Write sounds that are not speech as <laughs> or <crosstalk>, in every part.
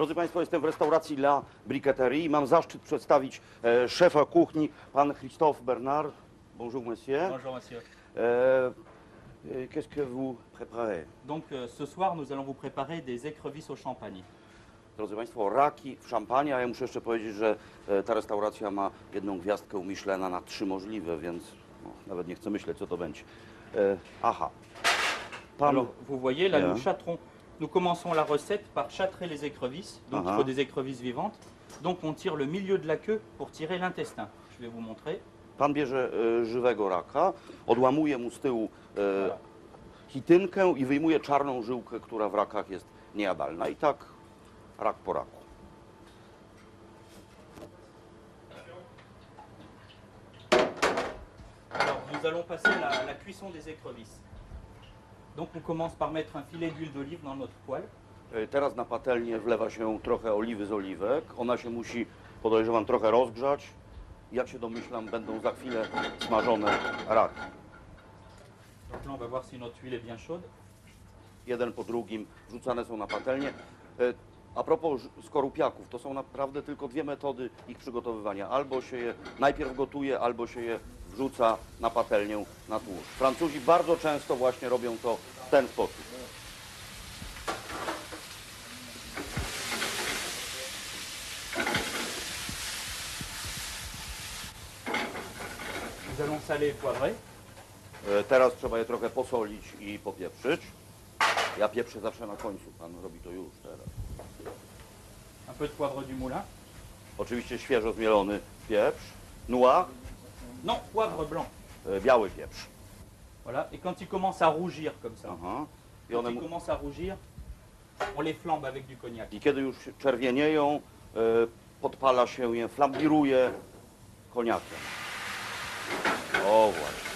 Drodzy Państwo, jestem w restauracji La Briqueterie i mam zaszczyt przedstawić e, szefa kuchni, pan Christophe Bernard. Bonjour, monsieur. Bonjour monsieur. E, e, Qu'est-ce que vous préparez? Donc euh, ce soir nous allons vous préparer des écrevisses au champagne. Drodzy Państwo, raki w szampanie, a ja muszę jeszcze powiedzieć, że e, ta restauracja ma jedną gwiazdkę u Michelena na trzy możliwe, więc no, nawet nie chcę myśleć, co to będzie. E, aha. Pan, Alors vous voyez là Bien. nous châterons, nous commençons la recette par châtrer les écrevisses. Donc Ah. il faut des écrevisses vivantes. Donc on tire le milieu de la queue pour tirer l'intestin. Je vais vous montrer. pan bierze e, żywego raka, odłamuje mu z tyłu chitynkę i wyjmuje czarną żyłkę, która w rakach jest niejadalna. I tak rak po raku. Alors nous allons passer la cuisson des écrevisses. Donc on commence par mettre un filet d'huile d'olive dans notre poêle. E, Teraz na patelnię wlewa się trochę oliwy z oliwek. Ona się musi, podejrzewam, trochę rozgrzać. Jak się domyślam, będą za chwilę smażone raki. Donc là on va voir si notre huile est bien chaude. Jeden po drugim wrzucane są na patelnię. E, A propos skorupiaków, to są naprawdę tylko dwie metody ich przygotowywania. Albo się je najpierw gotuje, albo się je wrzuca na patelnię na tłuszcz. Francuzi bardzo często właśnie robią to w ten sposób. Nous allons saler et poivrer. E, Teraz trzeba je trochę posolić i popieprzyć. Ja pieprzę zawsze na końcu, pan robi to już teraz. Un peu de poivre du moulin. Oczywiście świeżo zmielony pieprz, noir, Non, poivre blanc. e, biały pieprz. Voilà. Et quand il commence à rougir comme ça. I, quand one, il mu- commence à rougir, on les flambe avec du cognac. I kiedy już czerwienieją, e, podpala się je, flambiruje koniakiem. O właśnie.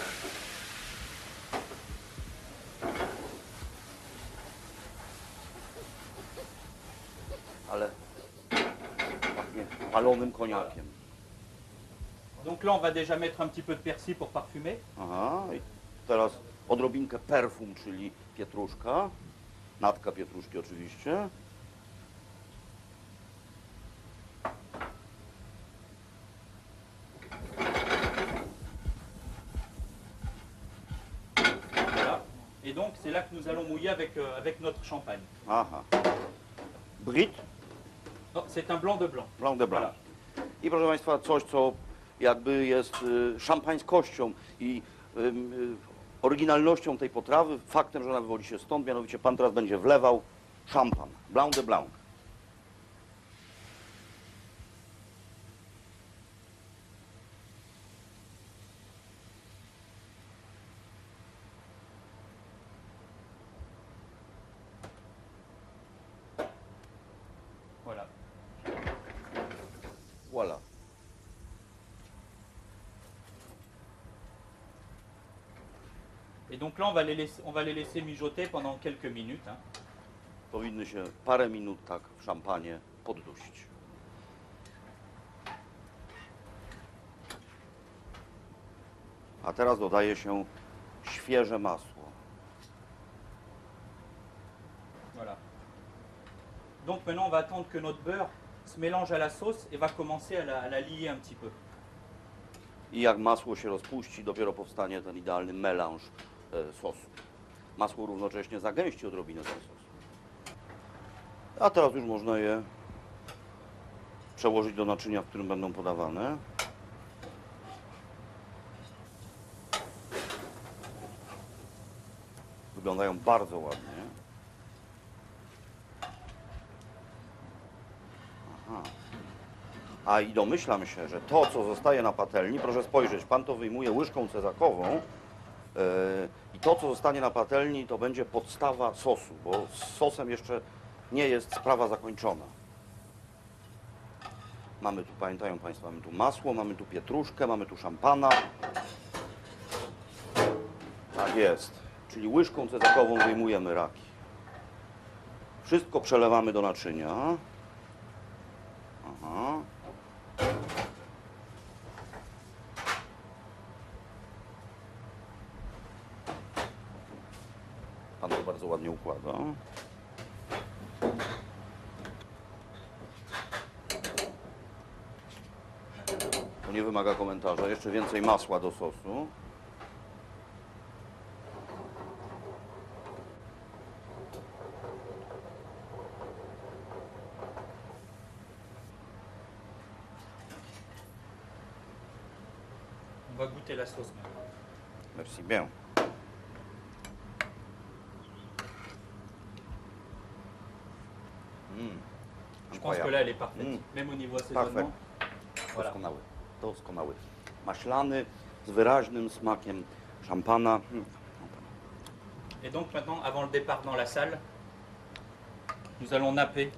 Ale pachnie palonym koniakiem. Donc là, on va déjà mettre un petit peu de persil pour parfumer. Aha, i teraz odrobinkę perfum, czyli pietruszka. Natka pietruszki oczywiście. Voilà. Et donc, c'est là que nous allons mouiller avec, euh, avec notre champagne. Aha. Brit, Non, c'est un blanc de blanc. blanc de blanc. Voilà. I proszę Państwa, coś, co jakby jest y, szampańskością i y, oryginalnością tej potrawy, faktem, że ona wywodzi się stąd, mianowicie Pan teraz będzie wlewał szampan, blanc de blanc. Voilà. Et donc là, on va les laisser, on va les laisser mijoter pendant quelques minutes. hein. Powinny się parę minut tak w szampanie poddusić. A teraz dodaje się świeże masło. Voilà. Donc maintenant, on va attendre que notre beurre se mélange à la sauce et va commencer à la, à la lier un petit peu. I jak masło się rozpuści, dopiero powstanie ten idealny melanż sosu. Masło równocześnie zagęści odrobinę ten sos. A teraz już można je przełożyć do naczynia, w którym będą podawane. Wyglądają bardzo ładnie. Aha. A i domyślam się, że to, co zostaje na patelni, proszę spojrzeć, pan to wyjmuje łyżką cezakową i to, co zostanie na patelni, to będzie podstawa sosu, bo z sosem jeszcze nie jest sprawa zakończona. Mamy tu, pamiętają Państwo, mamy tu masło, mamy tu pietruszkę, mamy tu szampana. Tak jest. Czyli łyżką cezakową wyjmujemy raki. Wszystko przelewamy do naczynia. Aha. Pan to bardzo ładnie układa. To nie wymaga komentarza. Jeszcze więcej masła do sosu. On va goûter la sauce. Merci bien. Je pense que là, elle est parfaite, Mm. même au niveau assaisonnement. Voilà. Doskonały, doskonały. Maślany, z wyraźnym smakiem szampana. Mm. Et donc maintenant, avant le départ dans la salle, nous allons napper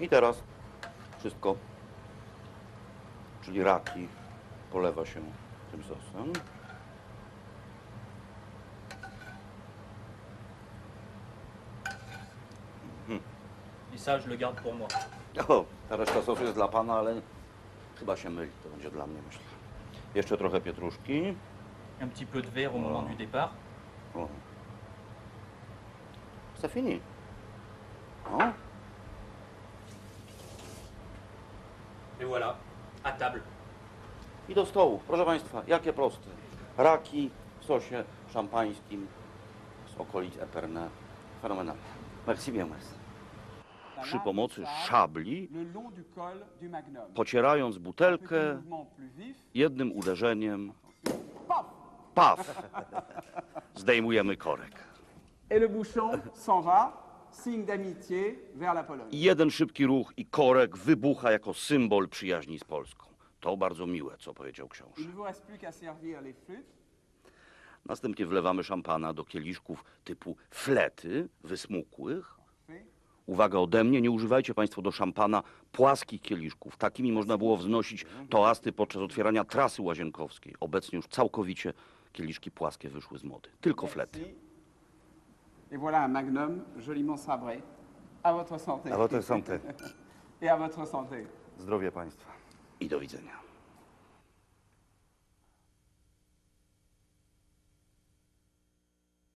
I teraz wszystko, czyli raki, polewa się tym sosem. Et ça, je le garde pour moi. O, ta reszta sosu jest dla Pana, ale chyba się myli. To będzie dla mnie, myślę. Jeszcze trochę pietruszki. Un petit peu de verre au moment du départ. O. C'est fini. O, Et voilà, à table. I do stołu. Proszę Państwa, jakie proste. Raki w sosie szampańskim z okolic Epernay. Fenomenalne. Merci bien, merci. Przy pomocy szabli, pocierając butelkę jednym uderzeniem, Paf zdejmujemy korek. Jeden szybki ruch i korek wybucha jako symbol przyjaźni z Polską. To bardzo miłe, co powiedział książę. Następnie wlewamy szampana do kieliszków typu flety, wysmukłych. Uwaga ode mnie, nie używajcie Państwo do szampana płaskich kieliszków. Takimi można było wznosić toasty podczas otwierania trasy łazienkowskiej. Obecnie już całkowicie kieliszki płaskie wyszły z mody. Tylko flety. Et voilà un magnum joliment sabré. À votre santé. A votre santé. <laughs> Et à votre santé. Zdrowie Państwa. I do widzenia.